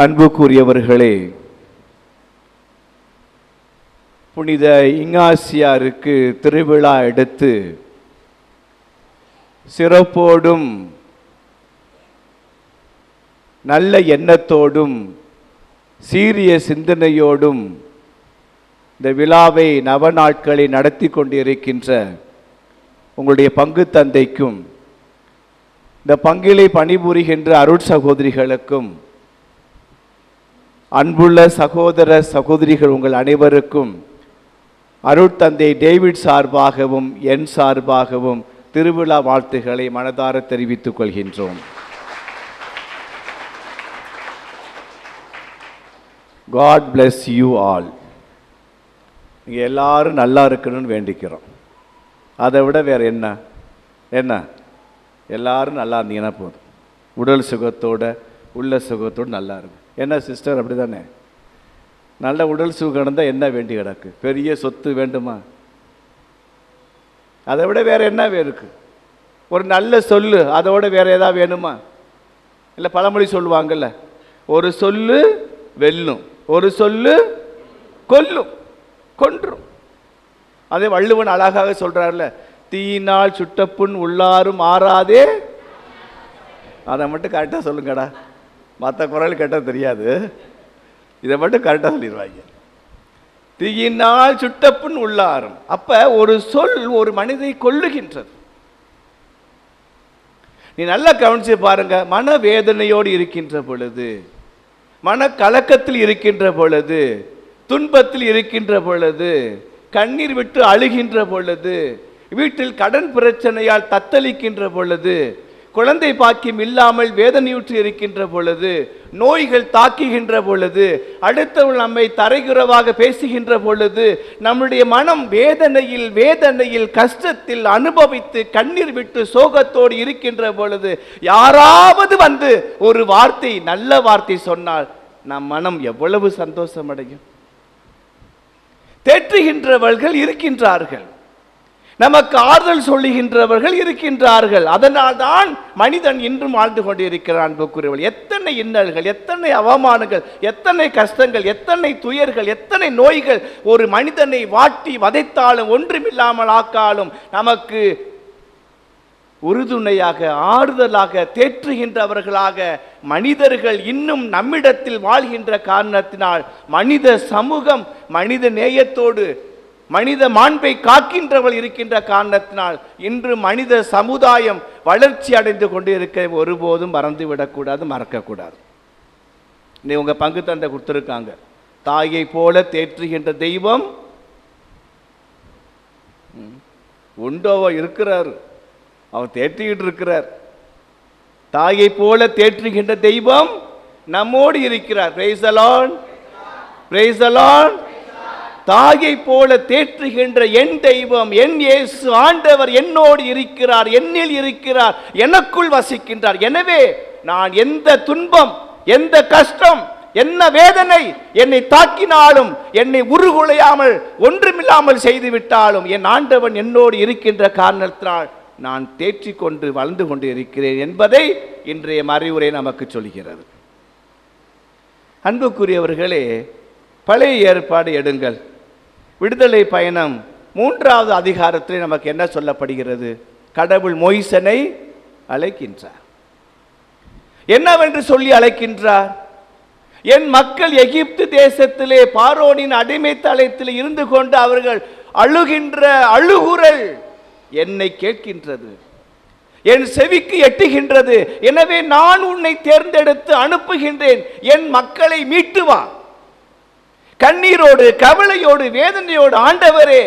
அன்புக்குரியவர்களே புனித இங்காசியாருக்கு திருவிழா எடுத்து சிறப்போடும் நல்ல எண்ணத்தோடும் சீரிய சிந்தனையோடும் இந்த விழாவை நவநாட்களை நடத்தி கொண்டிருக்கின்ற உங்களுடைய பங்கு தந்தைக்கும் இந்த பங்கிலை பணிபுரிகின்ற அருட் சகோதரிகளுக்கும் அன்புள்ள சகோதர சகோதரிகள் உங்கள் அனைவருக்கும் அருட்தந்தை டேவிட் சார்பாகவும் என் சார்பாகவும் திருவிழா வாழ்த்துக்களை மனதார தெரிவித்துக் கொள்கின்றோம். காட் பிளஸ் யூ ஆல் நீங்கள் எல்லாரும் நல்லா இருக்கணும்னு வேண்டிக்கிறோம். அதை விட வேற என்ன? என்ன? எல்லாரும் நல்லா இருந்தீங்கன்னா போதும். உடல் சுகத்தோட உள்ள சுகத்தோடு நல்லா இருக்கும் என்ன சிஸ்டர் அப்படி தானே நல்ல உடல் சுகம் இருந்தால் என்ன வேண்டி கிடக்கு? பெரிய சொத்து வேண்டுமா? அதை விட வேற என்ன இருக்கு? ஒரு நல்ல சொல்லு அதோட வேறு எதாவது வேணுமா? இல்லை பழமொழி சொல்லுவாங்கல்ல ஒரு சொல்லு வெல்லும் ஒரு சொல்லு கொல்லும் கொன்றும். அதே வள்ளுவன் அழகாக சொல்கிறார்ல தீயினால் சுட்டப்புண் உள்ளாரும் ஆறாதே. அதை மட்டும் கரெக்டாக சொல்லுங்கடா. மற்ற குரல் கேட்டால் தெரியாது. இதை மட்டும் கரெக்டாக சொல்லிடுவாங்க. தீயினால் சுட்டப்புண் உள்ளாரும். அப்ப ஒரு சொல் ஒரு மனிதை கொல்லுகின்றது. நீ நல்லா கவனிச்சு பாருங்க. மன வேதனையோடு இருக்கின்ற பொழுது மன கலக்கத்தில் இருக்கின்ற பொழுது துன்பத்தில் இருக்கின்ற பொழுது கண்ணீர் விட்டு அழுகின்ற பொழுது வீட்டில் கடன் பிரச்சனையால் தத்தளிக்கின்ற பொழுது குழந்தை பாக்கியம் இல்லாமல் வேதனையுற்று இருக்கின்ற பொழுது நோய்கள் தாக்குகின்ற பொழுது அடுத்தவள் நம்மை தரைகுறவாக பேசுகின்ற பொழுது நம்முடைய மனம் வேதனையில் வேதனையில் கஷ்டத்தில் அனுபவித்து கண்ணீர் விட்டு சோகத்தோடு இருக்கின்ற பொழுது யாராவது வந்து ஒரு வார்த்தை நல்ல வார்த்தை சொன்னால் நம் மனம் எவ்வளவு சந்தோஷம் அடையும் தேற்றுகின்றவர்கள் இருக்கின்றார்கள். நமக்கு ஆறுதல் சொல்லுகின்றவர்கள் இருக்கின்றார்கள். அதனால் தான் மனிதன் இன்றும் வாழ்ந்து கொண்டிருக்கிறான் அன்புக்குரியவள் எத்தனை இன்னல்கள் எத்தனை அவமானங்கள் எத்தனை கஷ்டங்கள் எத்தனை துயர்கள் எத்தனை நோய்கள் ஒரு மனிதனை வாட்டி வதைத்தாலும் ஒன்றுமில்லாமல் ஆக்காலும் நமக்கு உறுதுணையாக ஆறுதலாக தேற்றுகின்றவர்களாக மனிதர்கள் இன்னும் நம்மிடத்தில் வாழ்கின்ற காரணத்தினால் மனித சமூகம் மனித நேயத்தோடு மனித மாண்பை காக்கின்றவள் இருக்கின்ற காரணத்தினால் இன்று மனித சமுதாயம் வளர்ச்சி அடைந்து கொண்டு இருக்க ஒருபோதும் மறந்து விடக்கூடாது மறக்கக்கூடாது. இன்னை உங்கள் பங்கு தந்தை கொடுத்துருக்காங்க. தாயை போல தேற்றுகின்ற தெய்வம் ம், உண்டோவோ இருக்கிறார். அவர் தேற்றிக்கிட்டு இருக்கிறார். தாயை போல தேற்றுகின்ற தெய்வம் நம்மோடு இருக்கிறார். பிரைஸ் அலான் தாயை போல தேற்றுகின்ற என் தெய்வம் என் இயேசு ஆண்டவர் என்னோடு இருக்கிறார் என்னில் இருக்கிறார் எனக்குள் வசிக்கின்றார். எனவே நான் எந்த துன்பம் எந்த கஷ்டம் என்ன வேதனை என்னை தாக்கினாலும் என்னை உருகுலையாமல் ஒன்றுமில்லாமல் செய்துவிட்டாலும் என் ஆண்டவன் என்னோடு இருக்கின்ற காரணத்தினால் நான் தேற்றி கொண்டு வளர்ந்து கொண்டு இருக்கிறேன் என்பதை இன்றைய மறைவுரை நமக்கு சொல்கிறது. அன்புக்குரியவர்களே பழைய ஏற்பாடு எடுங்கள். விடுதலை பயணம் மூன்றாவது அதிகாரத்தில் நமக்கு என்ன சொல்லப்படுகிறது? கடவுள் மொய்சனை அழைக்கின்றார். என்னவென்று சொல்லி அழைக்கின்றார்? என் மக்கள் எகிப்து தேசத்திலே பாரோனின் அடிமை தளத்தில் இருந்து கொண்டு அவர்கள் அழுகின்ற அழுகுரல் என்னை கேட்கின்றது. என் செவிக்கு எட்டுகின்றது. எனவே நான் உன்னை தேர்ந்தெடுத்து அனுப்புகின்றேன். என் மக்களை மீட்டுவான். கண்ணீரோடு கவலையோடு வேதனையோடு ஆண்டவரே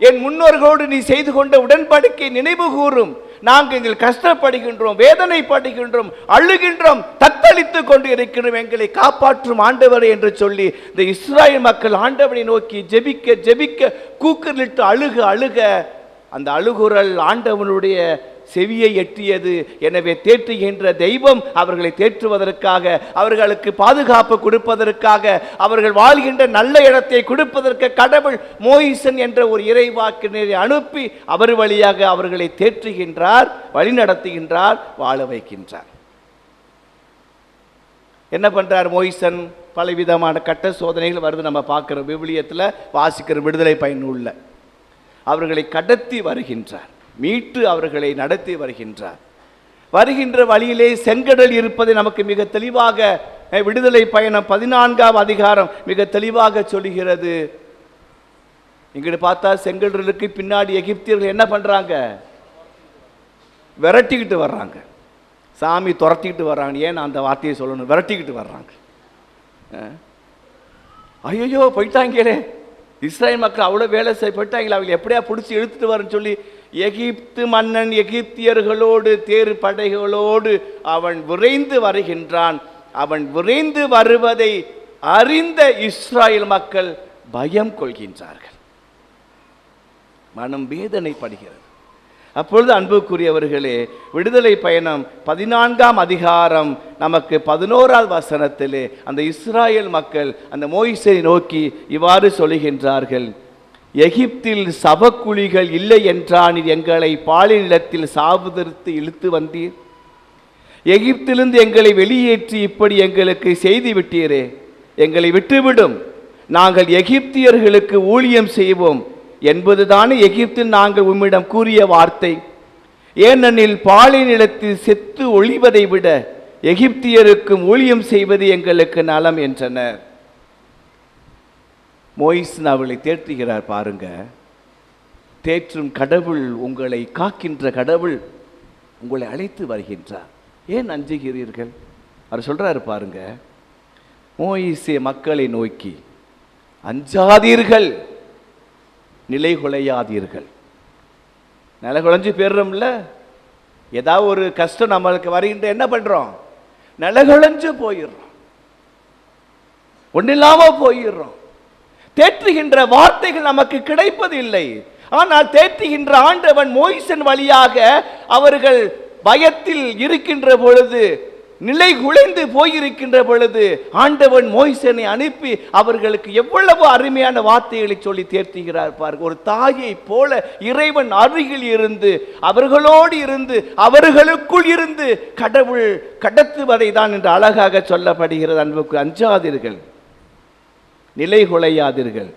என் முன்னோர்களோடு நீ செய்து கொண்ட உடன்படிக்கை நினைவு கூறும் நாங்கள் எங்கள் கஷ்டப்படுகின்றோம் வேதனைப்படுகின்றோம் அழுகின்றோம் தத்தளித்துக் கொண்டு இருக்கிறோம் எங்களை காப்பாற்றும் ஆண்டவரே என்று சொல்லி இந்த இஸ்ராயல் மக்கள் ஆண்டவரை நோக்கி ஜெபிக்க ஜெபிக்க கூக்கலிட்டு அழுக அழுக அந்த அழுகுரல் ஆண்டவனுடைய செவியை எட்டியது. எனவே தேற்றுகின்ற தெய்வம் அவர்களை தேற்றுவதற்காக அவர்களுக்கு பாதுகாப்பு கொடுப்பதற்காக அவர்கள் வாழ்கின்ற நல்ல இடத்தை கொடுப்பதற்கு கடவுள் மோயிசன் என்ற ஒரு இறைவாக்கினரை அனுப்பி அவர் வழியாக அவர்களை தேற்றுகின்றார் வழிநடத்துகின்றார் வாழ வைக்கின்றார். என்ன பண்ணுறார் மோயிசன்? பலவிதமான கட்ட சோதனைகள் வருது நம்ம பார்க்குறோம். விவிலியத்தில் வாசிக்கிற விடுதலை பயனுள்ள அவர்களை கடத்தி வருகின்றார். மீட்டு அவர்களை நடத்தி வருகின்றார். வருகின்ற வழியிலே செங்கடல் இருப்பதை நமக்கு மிக தெளிவாக விடுதலை பயணம் பதினான்காம் அதிகாரம் மிக தெளிவாக சொல்கிறது. இங்கிட்டு பார்த்தா செங்கடலுக்கு பின்னாடி எகிப்தியர்கள் என்ன பண்ணுறாங்க விரட்டிக்கிட்டு வர்றாங்க. சாமி துரத்திக்கிட்டு வர்றாங்க. ஏன் அந்த வார்த்தையை சொல்லணும்? விரட்டிக்கிட்டு வர்றாங்க. ஐயோ போயிட்டாங்களே இஸ்ரேல் மக்கள் அவ்வளோ வேலை செய்ய போயிட்டாங்களே அவங்க எப்படியா பிடிச்சி இழுத்துட்டு வரன்னு சொல்லி எகிப்து மன்னன் எகிப்தியர்களோடு தேர் படைகளோடு அவன் விரைந்து வருகின்றான். அவன் விரைந்து வருவதை அறிந்த இஸ்ராயல் மக்கள் பயம் கொள்கின்றார்கள். மனம் வேதனைப்படுகிறது. அப்பொழுது அன்புக்குரியவர்களே விடுதலை பயணம் பதினான்காம் அதிகாரம் நமக்கு பதினோராவது வசனத்திலே அந்த இஸ்ராயல் மக்கள் அந்த மோயிசை நோக்கி இவ்வாறு சொல்லுகின்றார்கள் எகிப்தில் சவக்குழிகள் இல்லை என்றான் எங்களை பாலினிலத்தில் சாவுதற்கு இழுத்து வந்தீர். எகிப்திலிருந்து எங்களை வெளியேற்றி இப்படி எங்களுக்கு செய்தி விட்டீரே எங்களை விட்டுவிடும். நாங்கள் எகிப்தியர்களுக்கு ஊழியம் செய்வோம். என்பதுதானே எகிப்தில் நாங்கள் உம்மிடம் கூறிய வார்த்தை. ஏனெனில் பாலை நிலத்தில் செத்து ஒழிவதை விட எகிப்தியருக்கும் ஊழியம் செய்வது எங்களுக்கு நலம் என்றனர் மோயிஸ் அவளை தேற்றுகிறார் பாருங்க. தேற்றும் கடவுள் உங்களை காக்கின்ற கடவுள் உங்களை அழைத்து வருகின்றார். ஏன் அஞ்சுகிறீர்கள்? அவர் சொல்கிறாரு பாருங்க. மோயிசே மக்களை நோக்கி அஞ்சாதீர்கள் நிலைகுலையாதீர்கள் நிலகுலைஞ்சு நிலை போயிடுறோம்ல? ஏதாவது ஒரு கஷ்டம் நம்மளுக்கு வருகின்ற என்ன பண்ணுறோம் நிலகழஞ்சு போயிடுறோம். ஒன்னில்லாம போயிடுறோம். தேற்றுகின்ற வார்த்தைகள் நமக்கு கிடைப்பது இல்லை. ஆனால் தேற்றுகின்ற ஆண்டவன் மோய்சன் வழியாக அவர்கள் பயத்தில் இருக்கின்ற பொழுது நிலை குலைந்து போயிருக்கின்ற பொழுது ஆண்டவன் மோய்சனை அனுப்பி அவர்களுக்கு எவ்வளவு அருமையான வார்த்தைகளை சொல்லி தேர்த்துகிறார் பாருங்க ஒரு தாயை போல இறைவன் அருகில் இருந்து அவர்களோடு இருந்து அவர்களுக்குள் இருந்து கடவுள் கடத்துவதை தான் என்று அழகாக சொல்லப்படுகிறது அன்புக்கு அஞ்சாதீர்கள். நிலை குலையாதீர்கள்.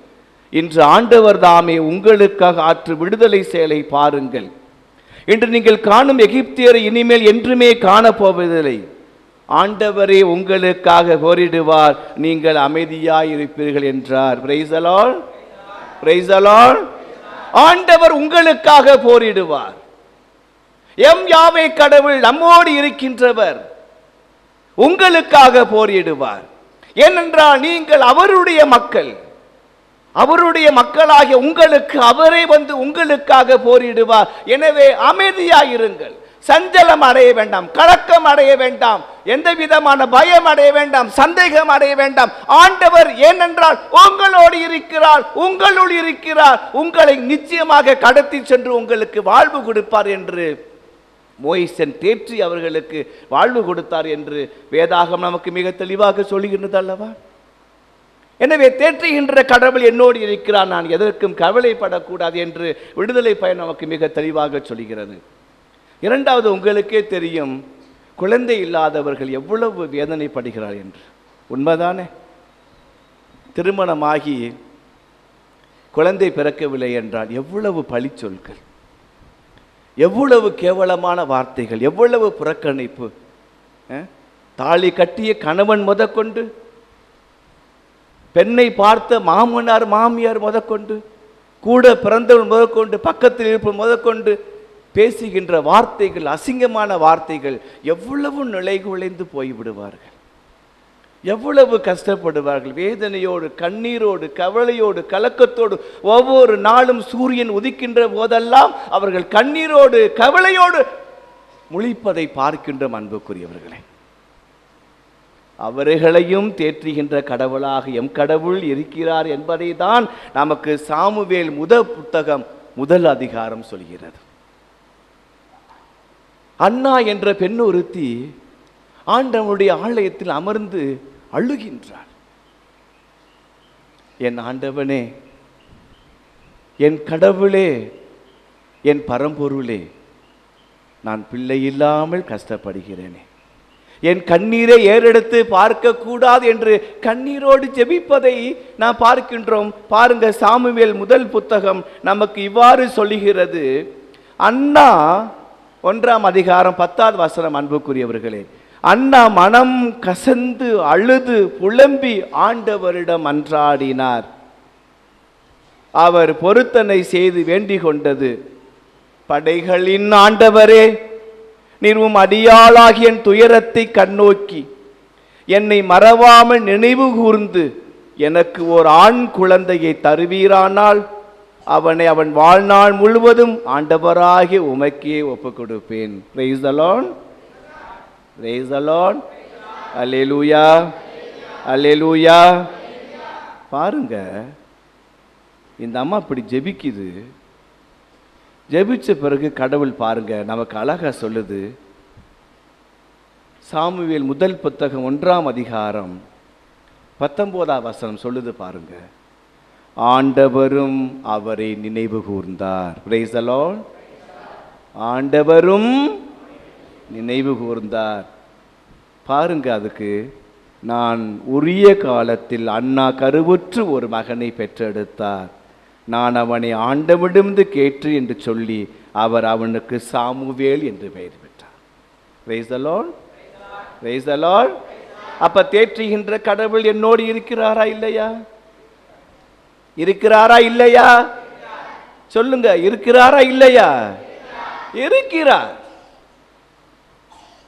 இன்று ஆண்டவர் தாமே உங்களுக்காக ஆற்று விடுதலை செயலை பாருங்கள். இன்று நீங்கள் காணும் எகிப்தியரை இனிமேல் என்றுமே காணப்போவதில்லை. ஆண்டவரே உங்களுக்காக போரிடுவார் நீங்கள் அமைதியாயிருப்பீர்கள் என்றார். பிரைசலால் பிரைசலால் ஆண்டவர் உங்களுக்காக போரிடுவார். எம் யாவை கடவுள் நம்மோடு இருக்கின்றவர். உங்களுக்காக போரிடுவார். ஏனென்றால் நீங்கள் அவருடைய மக்கள். அவருடைய மக்களாகிய உங்களுக்கு அவரே வந்து உங்களுக்காக போரிடுவார். எனவே அமைதியாயிருங்கள். சஞ்சலம் அடைய வேண்டாம் கலக்கம் அடைய வேண்டாம் எந்த விதமான பயம் அடைய வேண்டாம் சந்தேகம் அடைய வேண்டாம். ஆண்டவர் ஏனென்றால் உங்களோடு இருக்கிறார் உங்களுள் இருக்கிறார். உங்களை நிச்சயமாக கடத்தி சென்று உங்களுக்கு வாழ்வு கொடுப்பார் என்று மோயிசன் தேற்றி அவர்களுக்கு வாழ்வு கொடுத்தார் என்று வேதாகம் நமக்கு மிக தெளிவாக சொல்லுகின்றது அல்லவா? எனவே தேற்றுகின்ற கடவுள் என்னோடு இருக்கிறார் நான் எதற்கும் கவலைப்படக்கூடாது என்று விடுதலை பயன் நமக்கு மிக தெளிவாக சொல்கிறது இரண்டாவது உங்களுக்கே தெரியும் குழந்தை இல்லாதவர்கள் எவ்வளவு வேதனைப்படுகிறார் என்று. உண்மைதானே? திருமணமாகி குழந்தை பிறக்கவில்லை என்றால் எவ்வளவு பழிச்சொற்கள் எவ்வளவு கேவலமான வார்த்தைகள் எவ்வளவு புறக்கணிப்பு தாலி கட்டிய கணவன் முதற்கொண்டு பெண்ணை பார்த்த மாமனார் மாமியார் முதற்கொண்டு கூட பிறந்தவன் முதற்கொண்டு பக்கத்தில் இருப்பவன் முதற்கொண்டு பேசுகின்ற வார்த்தைகள் அசிங்கமான வார்த்தைகள் எவ்வளவு நிலைகுலைந்து போய்விடுவார்கள்? எவ்வளவு கஷ்டப்படுவார்கள்? வேதனையோடு கண்ணீரோடு கவலையோடு கலக்கத்தோடு ஒவ்வொரு நாளும் சூரியன் உதிக்கின்ற போதெல்லாம் அவர்கள் கண்ணீரோடு கவலையோடு முழிப்பதை பார்க்கின்ற அன்புக்குரியவர்களே. அவர்களையும் தேற்றுகின்ற கடவுளாக எம் கடவுள் இருக்கிறார் என்பதை தான் நமக்கு சாமுவேல் முதல் புத்தகம் முதல் அதிகாரம் சொல்கிறது. அண்ணா என்ற பெண் ஒருத்தி ஆண்டவனுடைய ஆலயத்தில் அமர்ந்து அழுகின்றார் என் ஆண்டவனே என் கடவுளே என் பரம்பொருளே நான் பிள்ளை இல்லாமல் கஷ்டப்படுகிறேனே. என் கண்ணீரை ஏறெடுத்து பார்க்கக்கூடாது என்று கண்ணீரோடு ஜெபிப்பதை நாம் பார்க்கின்றோம். பாருங்க சாமுவேல் முதல் புத்தகம் நமக்கு இவ்வாறு சொல்லுகிறது. அண்ணா ஒன்றாம் அதிகாரம் பத்தாவது வசனம் அன்புக்குரியவர்களே. அண்ணா மனம் கசந்து அழுது புலம்பி ஆண்டவரிடம் அன்றாடினார். அவர் பொருத்தனை செய்து வேண்டிக் கொண்டது. படைகளின் ஆண்டவரே நீர் உம் அடியாளாகிய என் துயரத்தை கண்ணோக்கி என்னை மறவாமல் நினைவு கூர்ந்து எனக்கு ஓர் ஆண் குழந்தையை தருவீரானால் அவனை அவன் வாழ்நாள் முழுவதும் ஆண்டவராகி உமக்கே ஒப்புக் கொடுப்பேன் பிரைஸ் அலான் பிரைஸ் அலான் அல்லேலூயா அல்லேலூயா பாருங்க இந்த அம்மா இப்படி ஜெபிக்குது. ஜெபிச்ச பிறகு கடவுள் பாருங்க நமக்கு அழகா சொல்லுது. சாமுவேல் முதல் புத்தகம் ஒன்றாம் அதிகாரம் பத்தொன்பதாம் வசனம் சொல்லுது பாருங்கள் ஆண்டவரும் அவரை நினைவு கூர்ந்தார். Praise ஆண்டவரும் நினைவு கூர்ந்தார். பாருங்க அதுக்கு நான் உரிய காலத்தில் அண்ணா கருவுற்று ஒரு மகனை பெற்றெடுத்தார். நான் அவனை ஆண்டவிடமிருந்து கேட்டு என்று சொல்லி அவர் அவனுக்கு சாமுவேல் என்று பெயர் பெற்றார். Praise the அப்போ அப்ப தேற்றுகின்ற கடவுள் என்னோடு இருக்கிறாரா இல்லையா? இருக்கிறாரா இல்லையா? சொல்லுங்க இருக்கிறாரா இல்லையா? இருக்கிறார்.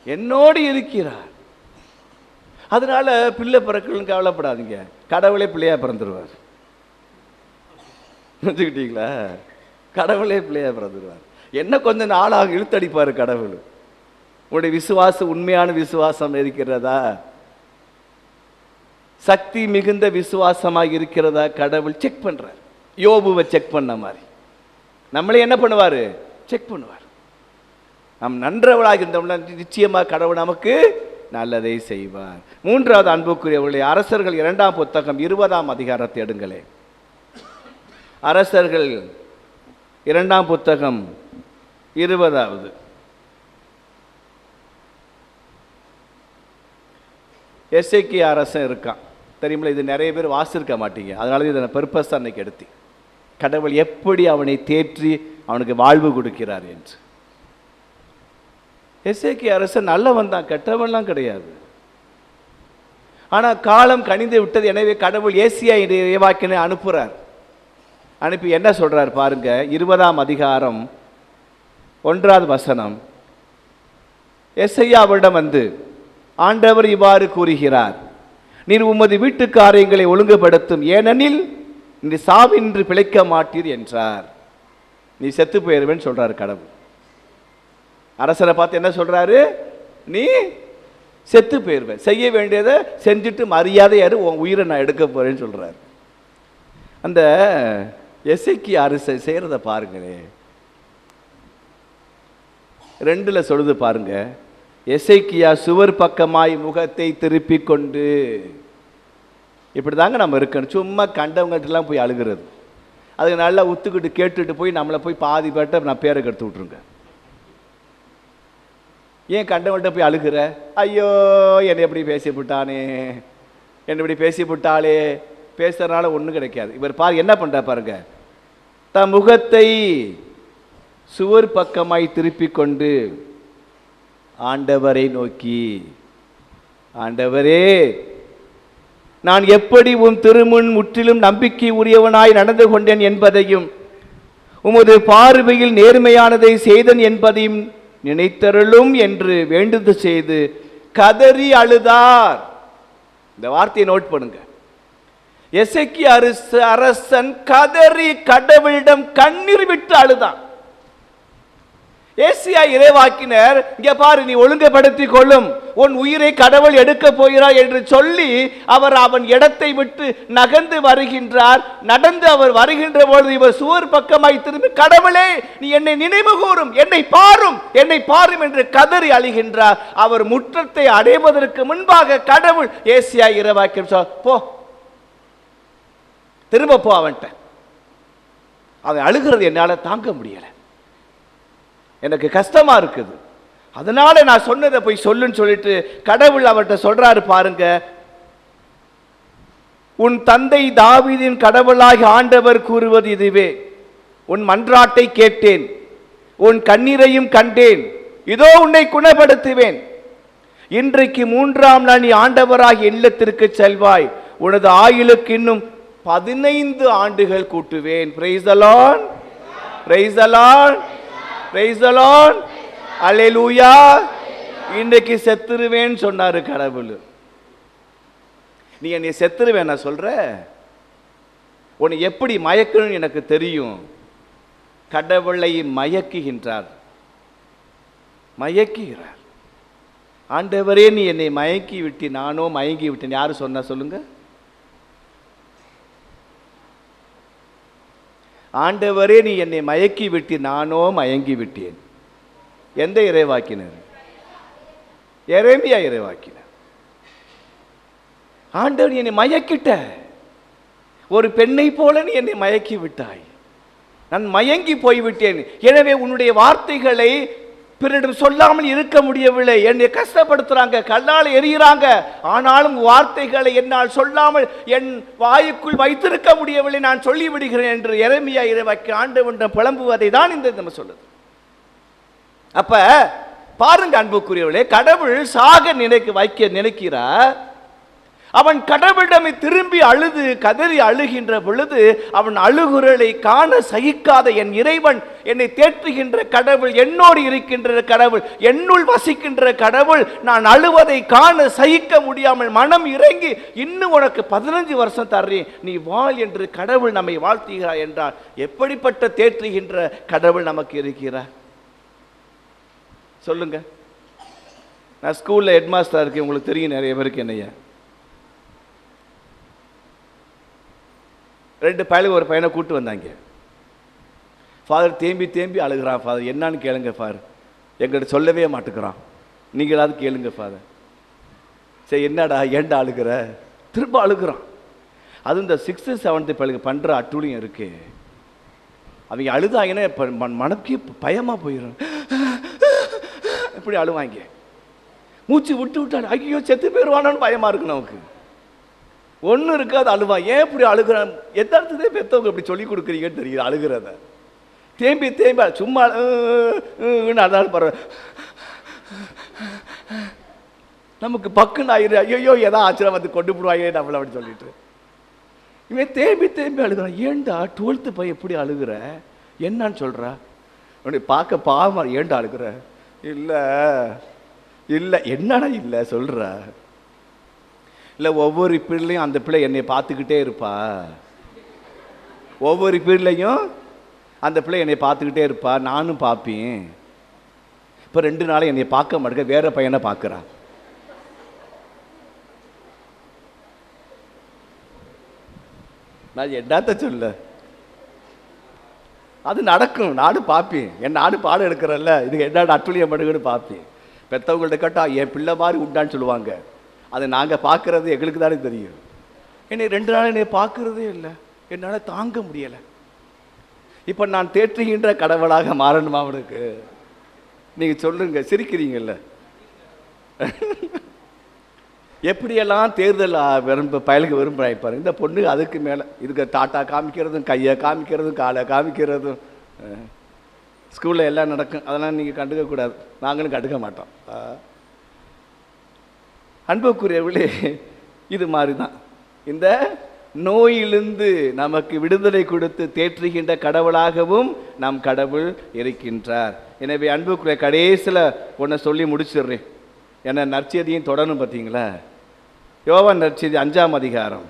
என்னோடு இருக்கிறார். அதனால பிள்ளை பிறக்கலன்னு கவலைப்படாதீங்க. கடவுளே பிள்ளையா பிறந்துருவார். புரிஞ்சுக்கிட்டீங்களா? கடவுளே பிள்ளையா பிறந்துருவார். என்ன கொஞ்சம் நாளாக இழுத்தடிப்பார் கடவுள். உங்களுடைய விசுவாசம் உண்மையான விசுவாசம் இருக்கிறதா? சக்தி மிகுந்த விசுவாசமாக இருக்கிறதா கடவுள் செக் பண்ணுறார் யோபுவை செக் பண்ண மாதிரி. நம்மளே என்ன பண்ணுவார்? செக் பண்ணுவார். நாம் நன்றவளாக இருந்தோம்னா நிச்சயமாக கடவுள் நமக்கு நல்லதை செய்வார். மூன்றாவது அன்புக்குரியவர்களே அரசர்கள் இரண்டாம் புத்தகம் இருபதாம் அதிகாரத்தை எடுங்களே அரசர்கள் இரண்டாம் புத்தகம் இருபதாவது. எஸ்ஐகே அரசன் இருக்கான். தெரியுமில்ல இது நிறைய பேர் வாசிருக்க மாட்டீங்க. அதனால இதை நான் பர்பஸ் அன்னைக்கு எடுத்து கடவுள் எப்படி அவனை தேற்றி அவனுக்கு வாழ்வு கொடுக்கிறார் என்று. எஸ்ஏகி அரசன் நல்லவன் தான் கெட்டவன்லாம் கிடையாது. ஆனால் காலம் கணிந்து விட்டது எனவே கடவுள் ஏசியா இறைவாக்கினை அனுப்புகிறார் அனுப்பி என்ன சொல்கிறார் பாருங்க இருபதாம் அதிகாரம் ஒன்றாவது வசனம். எஸ்ஐயா அவரிடம் வந்து ஆண்டவர் இவ்வாறு கூறுகிறார் நீர் உமது வீட்டு காரியங்களை ஒழுங்குபடுத்தும். ஏனெனில் நீ சாவின்றி பிழைக்க மாட்டீர் என்றார். நீ செத்து போயிருவேன்னு சொல்றாரு கடவுள். அரசரை பார்த்து என்ன சொல்றாரு? நீ செத்து போயிடுவேன் செய்ய வேண்டியதை செஞ்சுட்டு மரியாதையாரு உன் உயிரை நான் எடுக்க போறேன்னு சொல்றாரு. அந்த எசைக்கு அரசை செய்கிறத பாருங்களே. ரெண்டில் சொல்லுது பாருங்க. எசைக்கியா சுவர் பக்கமாய் முகத்தை திருப்பிக் கொண்டு. இப்படி தாங்க நம்ம இருக்கணும். சும்மா கண்டவங்ககிட்டலாம் போய் அழுகிறது. அதுக்கு நல்லா உத்துக்கிட்டு கேட்டுட்டு போய் நம்மளை போய் பாதி பேட்ட நான் பேரை கெடுத்து விட்ருங்க ஏன் கண்டவன்கிட்ட போய் அழுகிற? ஐயோ என்னை எப்படி பேசி விட்டானே என்னை இப்படி பேசி விட்டாளே பேசுறதுனால ஒன்றும் கிடைக்காது. இவர் பாரு என்ன பண்ணுறா பாருங்க. தன் முகத்தை சுவர் பக்கமாய் திருப்பி கொண்டு ஆண்டவரை நோக்கி ஆண்டவரே நான் எப்படி உம் திருமுன் முற்றிலும் நம்பிக்கை உரியவனாய் நடந்து கொண்டேன் என்பதையும் உமது பார்வையில் நேர்மையானதை செய்தன் என்பதையும் நினைத்தருளும் என்று வேண்டுதல் செய்து கதறி அழுதார். இந்த வார்த்தையை நோட் பண்ணுங்க. எசக்கி அரசு அரசன் கதறி கடவுளிடம் கண்ணீர் விட்டு அழுதான். ஏசியா இறைவாக்கினர் இங்க பாரு நீ ஒழுங்குபடுத்தி கொள்ளும். உன் உயிரை கடவுள் எடுக்க போகிறார் என்று சொல்லி அவர் அவன் இடத்தை விட்டு நகர்ந்து வருகின்றார். நடந்து அவர் வருகின்ற பொழுது இவர் சுவர் பக்கமாய் திரும்பி கடவுளே நீ என்னை நினைவு கூறும் என்னை பாரும் என்னை பாரும் என்று கதறி அழிகின்றார். அவர் முற்றத்தை அடைவதற்கு முன்பாக கடவுள் ஏசியா இறைவாக்கியம் சொல் போ திரும்ப போ அவன்கிட்ட. அவன் அழுகிறது என்னால் தாங்க முடியலை. எனக்கு கஷ்டமாக இருக்குது. அதனால் நான் சொன்னதை போய் சொல்லுன்னு சொல்லிட்டு கடவுள் அவர்கிட்ட சொல்கிறாரு பாருங்க. உன் தந்தை தாவிதின் கடவுளாகி ஆண்டவர் கூறுவது இதுவே. உன் மன்றாட்டை கேட்டேன். உன் கண்ணீரையும் கண்டேன். இதோ உன்னை குணப்படுத்துவேன். இன்றைக்கு மூன்றாம் நாள் நீ ஆண்டவராகி இல்லத்திற்கு செல்வாய். உனது ஆயுளுக்கு இன்னும் பதினைந்து ஆண்டுகள் கூட்டுவேன். பிரைசலான் பிரைசலான் பிரைசலான் அல்லேலூயா இன்றைக்கு செத்துருவேன்னு சொன்னாரு கடவுள். நீ என்னை செத்துருவேன் நான் சொல்ற? உன்னை எப்படி மயக்கணும்னு எனக்கு தெரியும். கடவுளை மயக்குகின்றார். மயக்குகிறார். ஆண்டவரே நீ என்னை மயக்கி விட்டு நானோ மயங்கி விட்டேன் யாரு சொன்ன சொல்லுங்க? ஆண்டவரே நீ என்னை மயக்கி விட்டு நானோ மயங்கி விட்டேன் எந்த இறைவாக்கினர்? எரேமியா இறைவாக்கினர். ஆண்டவர் என்னை மயக்கிட்ட. ஒரு பெண்ணை போல நீ என்னை மயக்கி விட்டாய் நான் மயங்கி போய்விட்டேன். எனவே உன்னுடைய வார்த்தைகளை பிறரிடம் சொல்லாமல் இருக்க முடியவில்லை. என்னை கஷ்டப்படுத்துறாங்க கல்லால் எரிகிறாங்க ஆனாலும் வார்த்தைகளை என்னால் சொல்லாமல் என் வாயுக்குள் வைத்திருக்க முடியவில்லை. நான் சொல்லிவிடுகிறேன் என்று என்று எரேமியா இறைவாக்கி ஆண்டவன் புலம்புவதை தான் இந்த நம்ம சொல்லுது. அப்ப பாருங்க அன்புக்குரியவர்களே கடவுள் சாக நினைக்க வைக்க நினைக்கிறார். அவன் கடவுளிடமே திரும்பி அழுது கதறி அழுகின்ற பொழுது அவன் அழுகுரலை காண சகிக்காத என் இறைவன் என்னை தேற்றுகின்ற கடவுள் என்னோடு இருக்கின்ற கடவுள் என்னுள் வசிக்கின்ற கடவுள் நான் அழுவதை காண சகிக்க முடியாமல் மனம் இறங்கி இன்னும் உனக்கு பதினஞ்சு வருஷம் தர்றேன். நீ வாழ் என்று கடவுள் நம்மை வாழ்த்துகிறார் என்றால் எப்படிப்பட்ட தேற்றுகின்ற கடவுள் நமக்கு இருக்கிறார்? சொல்லுங்க. நான் ஸ்கூல்ல ஹெட்மாஸ்டர் இருக்கேன் உங்களுக்கு தெரியும் நிறைய பேருக்கு என்னைய. ரெண்டு பயலுக்கு ஒரு பையனை கூட்டு வந்தாங்க. ஃபாதர் தேம்பி தேம்பி அழுகிறான் ஃபாதர் என்னான்னு கேளுங்க ஃபாதர் எங்கிட்ட சொல்லவே மாட்டுக்கிறான். நீங்களாவது கேளுங்க ஃபாதர் சரி என்னடா ஏன்டா அழுகிற? திரும்ப அழுகிறான். அது இந்த சிக்ஸ்த்து செவன்த்து பழுகு பண்ணுற அட்டூழியம் இருக்குது அவங்க அழுதாங்கன்னா இப்போ மனக்கே பயமாக போயிடும் இப்படி அழுவாங்க. மூச்சு விட்டு விட்டு ஐயோ செத்து போயிடுவானோன்னு பயமாக இருக்கு நமக்கு. ஒன்றும் இருக்காது அழுவான் ஏன் இப்படி அழுகிறான்? எத்தனை பெற்றவங்க இப்படி சொல்லி கொடுக்குறீங்கன்னு தெரியுது அழுகிறத. தேம்பி தேம்பி சும்மா அதான் பரவாயில்ல நமக்கு பக்குன்னு ஆயிரு. ஐயோ ஏதோ ஆச்சரியம் வந்து கொண்டு போடுவாயே நம்மள அப்படி சொல்லிட்டு. இவன் தேம்பி தேம்பி அழுகிறான். ஏன்டா டுவெல்த்து பையன் எப்படி அழுகுற? என்னன்னு சொல்கிறா உன்னை பார்க்க பாவமா ஏண்டா அழுகுற? இல்லை இல்லை. என்னடா இல்லை சொல்கிற இல்லை ஒவ்வொரு பீரியட்லையும் அந்த பிள்ளை என்னை பார்த்துக்கிட்டே இருப்பா. ஒவ்வொரு பீரியட்லையும் அந்த பிள்ளை என்னை பார்த்துக்கிட்டே இருப்பா. நானும் பார்ப்பேன். இப்போ ரெண்டு நாள் என்னை பார்க்க மாட்டேங்க வேற பையனை பார்க்குறான் நான் என்னத்த சொல்ல? அது நடக்கும் நாடு பார்ப்பேன். என் நாடு பாடம் எடுக்கிறல்ல இதுக்கு என்ன அட்டுழியம் பண்ணுங்கன்னு பார்ப்பேன். பெற்றவங்கள்ட்ட கேட்டால் என் பிள்ளை மாதிரி உண்டான்னு சொல்லுவாங்க. அதை நாங்கள் பார்க்கறது எங்களுக்கு தானே தெரியும். என்னை ரெண்டு நாள் என்னை பார்க்குறதே இல்லை. என்னால் தாங்க முடியலை. இப்போ நான் தேற்றுகின்ற கடவுளாக மாறணுமா அவனுக்கு? நீங்கள் சொல்லுங்க. சிரிக்கிறீங்கல்ல. எப்படியெல்லாம் தேர்தல் விரும்ப பயலுக்கு விரும்புகிறாய் பாருங்க இந்த பொண்ணு அதுக்கு மேலே இதுக்கு டாட்டா காமிக்கிறதும் கையை காமிக்கிறதும் காலை காமிக்கிறதும் ஸ்கூலில் எல்லாம் நடக்கும். அதெல்லாம் நீங்கள் கண்டுக்கக்கூடாது. நாங்களும் கண்டுக்க மாட்டோம். ஆ. அன்புக்குரியவர்களே இது மாதிரி தான் இந்த நோயிலிருந்து நமக்கு விடுதலை கொடுத்து தேற்றுகின்ற கடவுளாகவும் நம் கடவுள் இருக்கின்றார். எனவே அன்புக்குரிய கடைசியில் ஒன்றை சொல்லி முடிச்சிடுறேன். என்ன நற்செய்தியும் தொடரும் பார்த்தீங்களா? யோவான் நற்செய்தி அஞ்சாம் அதிகாரம்.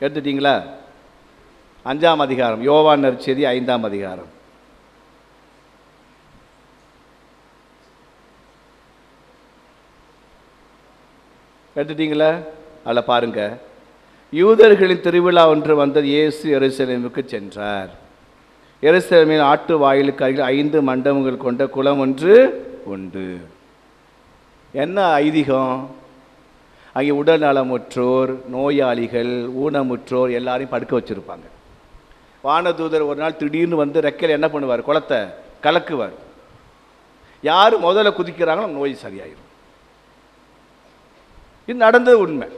எடுத்துட்டீங்களா? அஞ்சாம் அதிகாரம் யோவான் நற்செய்தி ஐந்தாம் அதிகாரம். எடுத்துட்டீங்களா அதில் பாருங்க. யூதர்களின் திருவிழா ஒன்று வந்தது இயேசு எருசலேமுக்கு சென்றார். எருசலேமின் ஆட்டு வாயிலுக்கு அருகில் ஐந்து மண்டபங்கள் கொண்ட குளம் ஒன்று உண்டு. என்ன ஐதீகம்? அங்கே உடல் நலமுற்றோர் நோயாளிகள் ஊனமுற்றோர் எல்லாரையும் படுக்க வச்சுருப்பாங்க. வானதூதர் ஒரு நாள் திடீர்னு வந்து ரெக்கையில் என்ன பண்ணுவார்? குளத்தை கலக்குவார். யார் முதல்ல குதிக்கிறாங்களோ நோய் சரியாயிரும். இது நடந்தது உண்மை.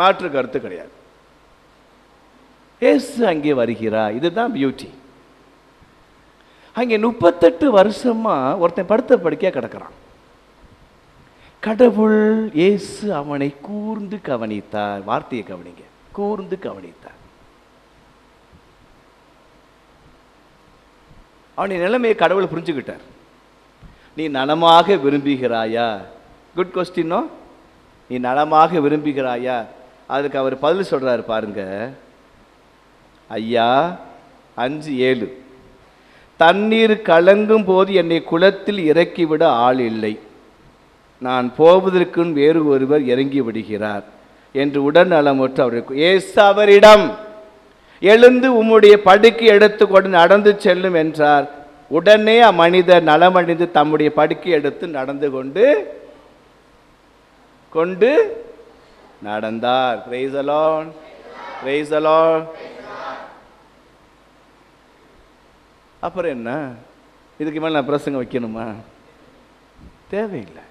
மாற்று கருத்து கிடையாது. ஏசு அங்கே வருகிறார். இதுதான் பியூட்டி அங்கே முப்பத்தெட்டு வருஷமா ஒருத்தன் படுத்த படுக்கையா கிடக்கிறான். கடவுள் இயேசு அவனை கூர்ந்து கவனித்தார். வார்த்தையை கவனிங்க. கூர்ந்து கவனித்தார். அவனுடைய நிலைமையை கடவுள் புரிஞ்சுக்கிட்டார். நீ நலமாக விரும்புகிறாயா? குட் கொஸ்டினோ நீ நலமாக விரும்புகிறாயா? அதுக்கு அவர் பதில் சொல்கிறார் பாருங்க. ஐயா அஞ்சு ஏழு. தண்ணீர் கலங்கும் போது என்னை குளத்தில் இறக்கிவிட ஆள் இல்லை. நான் போவதற்கும் வேறு ஒருவர் இறங்கி விடுகிறார் என்று உடல்நலமற்று அவருக்கு ஏசு அவரிடம் எழுந்து உம்முடைய படுக்கை எடுத்துக்கொண்டு நடந்து செல்லும் என்றார். உடனே அம்மனிதர் நலமடைந்து தம்முடைய படுக்கை எடுத்து நடந்து கொண்டு கொண்டு நடந்தார். பிரைஸ் அலான் பிரைஸ் அலான் அப்புறம் என்ன? இதுக்கு மேலே நான் பிரசங்கம் வைக்கணுமா? தேவையில்லை.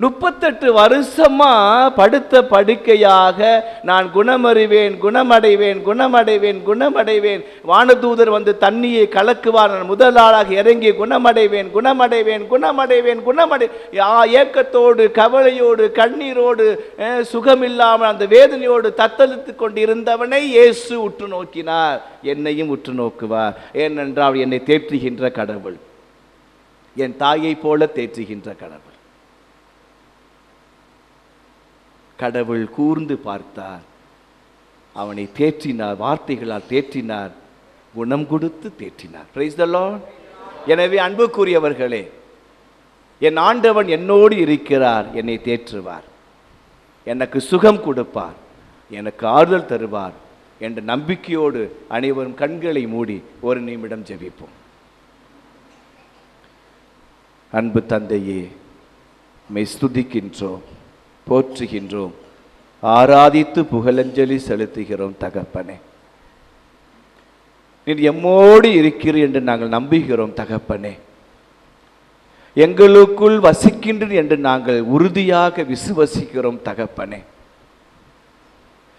முப்பத்தெட்டு வருஷமா படுத்த படுக்கையாக நான் குணமறிவேன் குணமடைவேன் குணமடைவேன் குணமடைவேன். வானதூதர் வந்து தண்ணியை கலக்குவார். நான் முதல் ஆளாக இறங்கி குணமடைவேன் குணமடைவேன் குணமடைவேன் குணமடை. ஆ- ஏக்கத்தோடு கவலையோடு கண்ணீரோடு சுகமில்லாமல் அந்த வேதனையோடு தத்தளித்து கொண்டு இருந்தவனை இயேசு உற்று நோக்கினார். என்னையும் உற்று நோக்குவார். ஏனென்றால் என்னை தேற்றுகின்ற கடவுள். என் தாயை போல தேற்றுகின்ற கடவுள். கடவுள் கூர்ந்து பார்த்தார். அவனை தேற்றினார் வார்த்தைகளால் தேற்றினார் குணம் கொடுத்து தேற்றினார். பிரைஸ் த லார்ட் எனவே அன்புக்குரியவர்களே என் ஆண்டவன் என்னோடு இருக்கிறார் என்னை தேற்றுவார். எனக்கு சுகம் கொடுப்பார் எனக்கு ஆறுதல் தருவார் என்ற நம்பிக்கையோடு அனைவரும் கண்களை மூடி ஒரு நிமிடம் ஜெபிப்போம். அன்பு தந்தையே மெய் ஸ்துதிக்கின்றோம். போற்றுகின்றோம். ஆராதித்து புகழஞ்சலி செலுத்துகிறோம் தகப்பனே. நீர் எம்மோடு இருக்கிறீர் என்று நாங்கள் நம்புகிறோம் தகப்பனே. எங்களுக்குள் வசிக்கின்றீர் என்று நாங்கள் உறுதியாக விசுவசிக்கிறோம் தகப்பனே.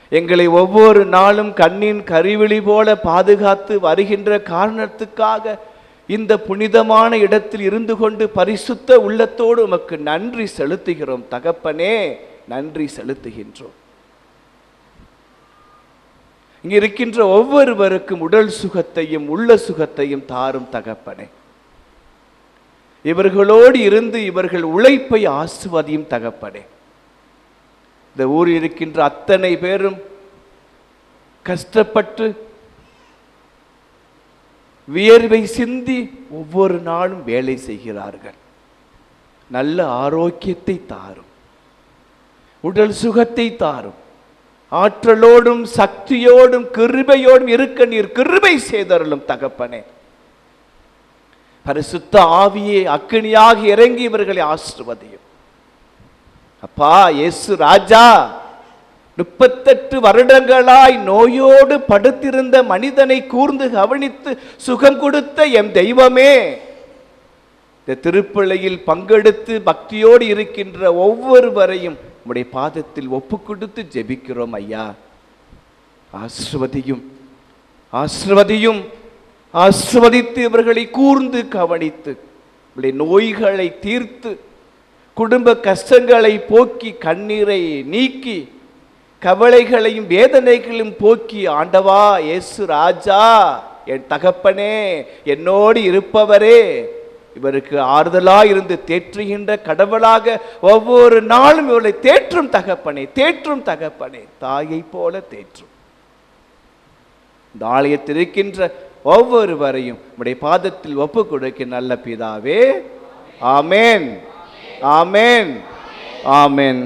எங்களை ஒவ்வொரு நாளும் கண்ணின் கருவிழி போல பாதுகாத்து வருகின்ற காரணத்துக்காக இந்த புனிதமான இடத்தில் இருந்து கொண்டு பரிசுத்த உள்ளத்தோடு உமக்கு நன்றி செலுத்துகிறோம். தகப்பனே நன்றி செலுத்துகின்றோம். இங்க இருக்கின்ற ஒவ்வொருவருக்கும் உடல் சுகத்தையும் உள்ள சுகத்தையும் தாரும் தகப்பனே. இவர்களோடு இருந்து இவர்கள் உழைப்பை ஆசுவதையும் தகப்பனே. இந்த ஊரில் இருக்கின்ற அத்தனை பேரும் கஷ்டப்பட்டு வியர்வை சிந்தி ஒவ்வொரு நாளும் வேலை செய்கிறார்கள். நல்ல ஆரோக்கியத்தை தாரும். உடல் சுகத்தை தாரும். ஆற்றலோடும் சக்தியோடும் கிருபையோடும் இருக்க நீர் கிருபை செய்தருளும் தகப்பனே. பரிசுத்த ஆவியே அக்கினியாக இறங்கி இவர்களை ஆசிர்வதியும். அப்பா இயேசு ராஜா முப்பத்தெட்டு வருடங்களாய் நோயோடு படுத்திருந்த மனிதனை கூர்ந்து கவனித்து சுகம் கொடுத்த எம் தெய்வமே. இந்த திருப்பிழையில் பங்கெடுத்து பக்தியோடு இருக்கின்ற ஒவ்வொருவரையும் உடைய பாதத்தில் ஒப்பு கொடுத்து ஜெபிக்கிறோம் ஐயா. ஆசிர்வதியும் ஆசிர்வதியும் ஆசிர்வதித்து இவர்களை கூர்ந்து கவனித்து உடைய நோய்களை தீர்த்து குடும்ப கஷ்டங்களை போக்கி கண்ணீரை நீக்கி கவலைகளையும் வேதனைகளையும் போக்கி ஆண்டவா இயேசு ராஜா என் தகப்பனே என்னோடு இருப்பவரே. இவருக்கு ஆறுதலாக இருந்து தேற்றுகின்ற கடவுளாக ஒவ்வொரு நாளும் இவர்களை தேற்றும் தகப்பனே தேற்றும் தகப்பனே தாயை போல தேற்றும். இந்த ஆலயத்தில் இருக்கின்ற ஒவ்வொருவரையும் உடைய பாதத்தில் ஒப்பு கொடுக்க நல்ல பிதாவே ஆமேன் ஆமேன் ஆமென்.